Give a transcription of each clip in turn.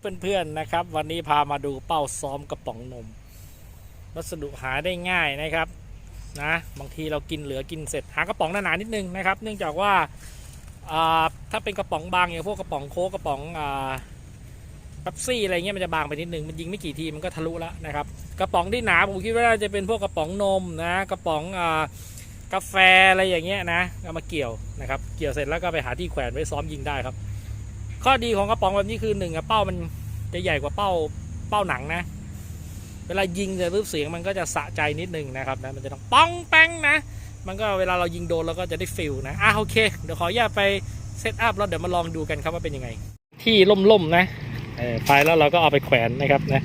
เพื่อนๆนะครับ วันนี้พามาดูเป้าซ้อมกระป๋องนม วัสดุหาได้ง่ายนะครับนะบางทีเรากินเหลือกินเสร็จหากระป๋องหนาๆนิดนึงนะครับ เนื่องจากว่าถ้าเป็นกระป๋องบางอย่างพวกกระป๋องโค้กกระป๋องอ่าเป๊ปซี่อะไรเงี้ยมันจะบางไปนิดนึงมันยิงไม่กี่ทีมันก็ทะลุแล้วนะครับกระป๋องที่หนาผมคิดว่าจะเป็นพวกกระป๋องนมนะกระป๋องกาแฟอะไรอย่างเงี้ยนะเอามาเกี่ยวนะครับ เกี่ยวเสร็จแล้วก็ไปหาที่แขวนไว้ซ้อมยิงได้ครับ ข้อดีของกระป๋องแบบนี้คือหนึ่งอะเป้ามันจะใหญ่กว่าเป้าเป้าหนังนะ เวลายิงเสร็จปุ๊บเสียงมันก็จะสะใจนิดนึงนะครับนะมันจะต้องป้องแป้งนะ มันก็เวลาเรายิงโดนเราก็จะได้ฟิลนะอะโอเค เดี๋ยวขออนุญาตไปเซตอัพแล้วเดี๋ยวมาลองดูกันครับว่าเป็นยังไง ที่ล่มๆนะเออไปแล้วเราก็เอาไปแขวนนะครับนะ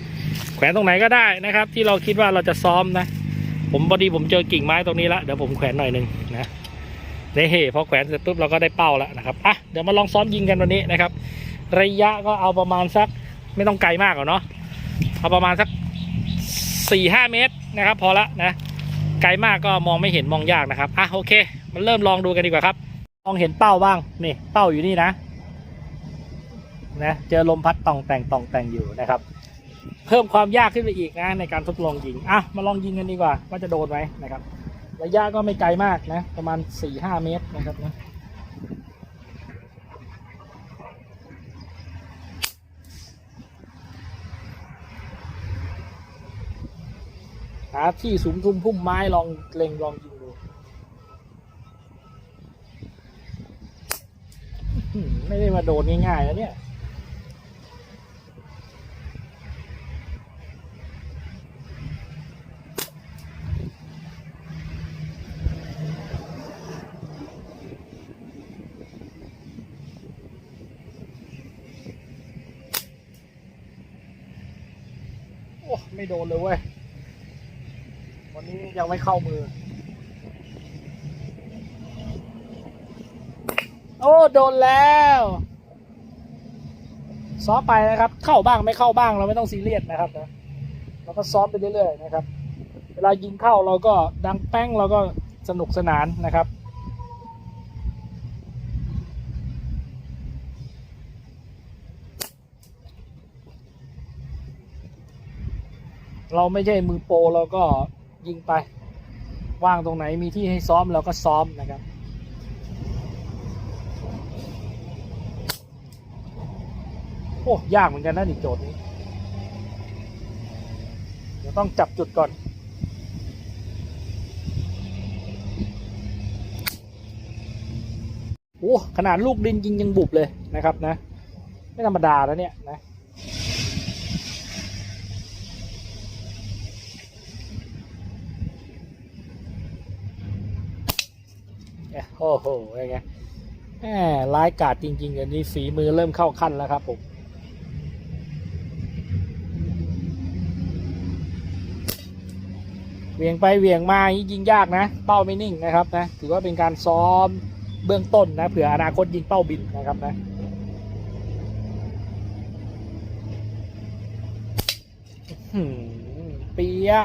แขวนตรงไหนก็ได้นะครับ ที่เราคิดว่าเราจะซ้อมนะ ผมพอดีผมเจอกิ่งไม้ตรงนี้ละเดี๋ยวผมแขวนหน่อยหนึงนะ นี่พอแขวนเสร็จปุ๊บเราก็ได้เป้าแล้วนะครับอะเดี๋ยวมาลองซ้อมยิงกันวันนี้นะครับ ระยะก็เอาประมาณสักไม่ต้องไกลมากหรอกเนาะเอาประมาณสักสี่ห้าเมตรนะครับ พอละนะไกลมากก็มองไม่เห็นมองยากนะครับอะโอเค มันเริ่มลองดูกันดีกว่าครับมองเห็นเป้าบ้างนี่เป้าอยู่นี่นะนะเจอลมพัดต่องแต่งต่องแต่งอยู่นะครับ เพิ่มความยากขึ้นไปอีกนะในการทดลองยิงอะมาลองยิงกันดีกว่าว่าจะโดนไหมนะครับ ระยะก็ไม่ไกลมากนะ ประมาณสี่ห้าเมตรนะครับนะหาที่สูงทุ่มพุ่มไม้ลองเล็งลองยิงดูไม่ได้มาโดนง่ายๆแล้วเนี่ย โอ้ไม่โดนเลยเว้ย วันนี้ยังไม่เข้ามือ โอ้ โดนแล้วซ้อมไปนะครับ เข้าบ้างไม่เข้าบ้างเราไม่ต้องซีเรียสนะครับนะเราก็ซ้อมไปเรื่อยๆนะครับ เวลายิงเข้าเราก็ดังแป้งเราก็สนุกสนานนะครับ เราไม่ใช่มือโปรเราก็ยิงไป ว่างตรงไหนมีที่ให้ซ้อมเราก็ซ้อมนะครับ โอ้ยากเหมือนกันนะนี่โจทย์นี้ เดี๋ยวต้องจับจุดก่อนโอ้ขนาดลูกดินยิงยังบุบเลยนะครับนะ ไม่ธรรมดาแล้วเนี่ยนะ เนี่ย โอ้โหยังไงแหมร้ายกาจจริงๆอันนี้ฝีมือเริ่มเข้าขั้นแล้วครับผมเวียงไปเวียงมายิงยากนะ เป้าไม่นิ่งนะครับนะ ถือว่าเป็นการซ้อมเบื้องต้นนะ เผื่ออนาคตยิงเป้าบินนะครับนะ เปียะ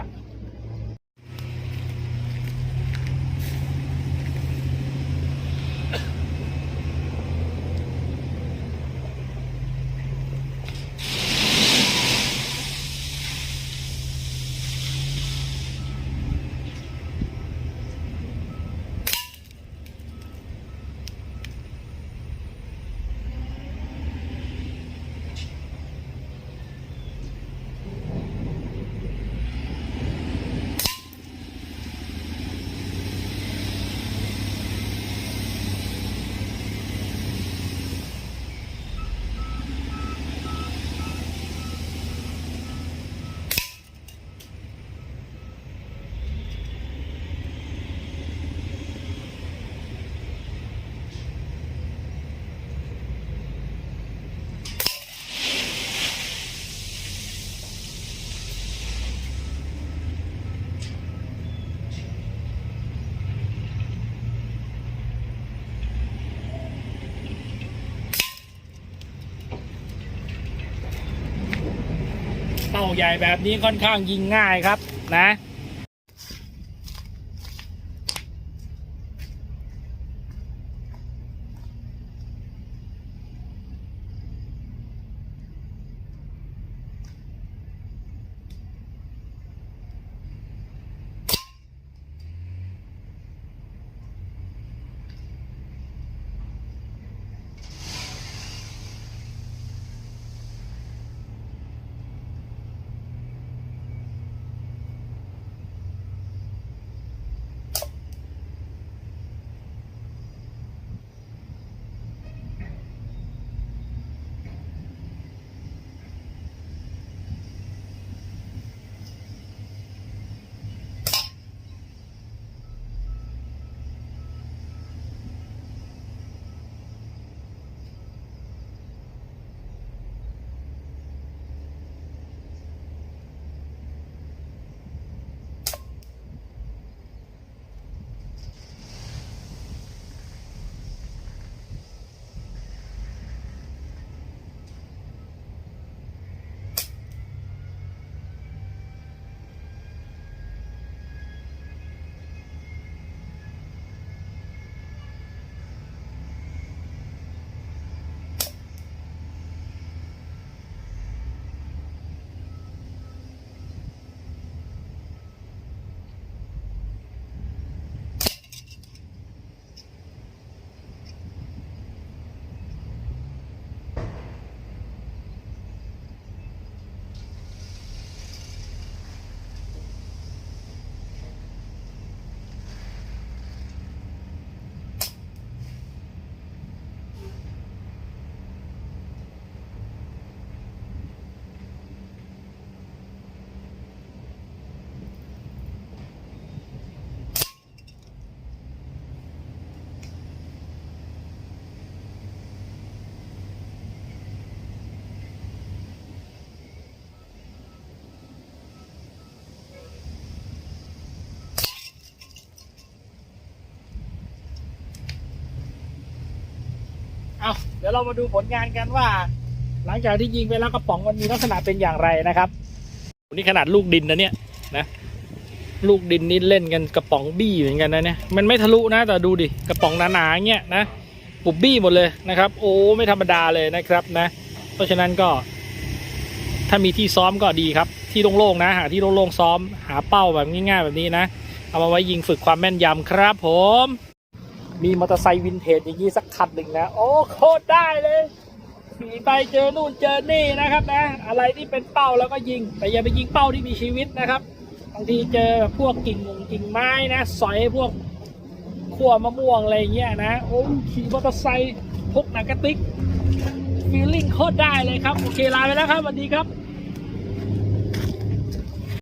ใหญ่แบบนี้ค่อนข้างยิงง่ายครับนะ เดี๋ยวเรามาดูผลงานกันว่า หลังจากที่ยิงไปแล้วกระป๋องมันมีลักษณะเป็นอย่างไรนะครับนี่ขนาดลูกดินนะเนี่ยนะลูกดินนี่เล่นกันกระป๋องบี้เหมือนกันนะเนี่ยมันไม่ทะลุนะแต่ดูดิกระป๋องหนาๆเงี้ยนะปุบบี้หมดเลยนะครับ โอ้ไม่ธรรมดาเลยนะครับนะ เพราะฉะนั้นก็ ถ้ามีที่ซ้อมก็ดีครับ ที่โล่งๆนะหาที่โล่งๆซ้อมหาเป้าแบบง่ายๆแบบนี้นะ เอามาไว้ยิงฝึกความแม่นยำครับผม มีมอเตอร์ไซค์วินเทจอย่างนี้สักคันหนึ่งนะ โอ้โคตรได้เลยขี่ไปเจอนู่นเจอนี่นะครับนะ อะไรที่เป็นเป้าแล้วก็ยิง แต่อย่าไปยิงเป้าที่มีชีวิตนะครับบางทีเจอพวกกิ่งงกิ่งไม้นะสอยพวกขั้วมะม่วงอะไรอย่างเงี้ยนะโอ้ขี่มอเตอร์ไซค์พกหนังกระติกฟีลลิ่งโคตรได้เลยครับ โอเคลาไปแล้วครับสวัสดีครับ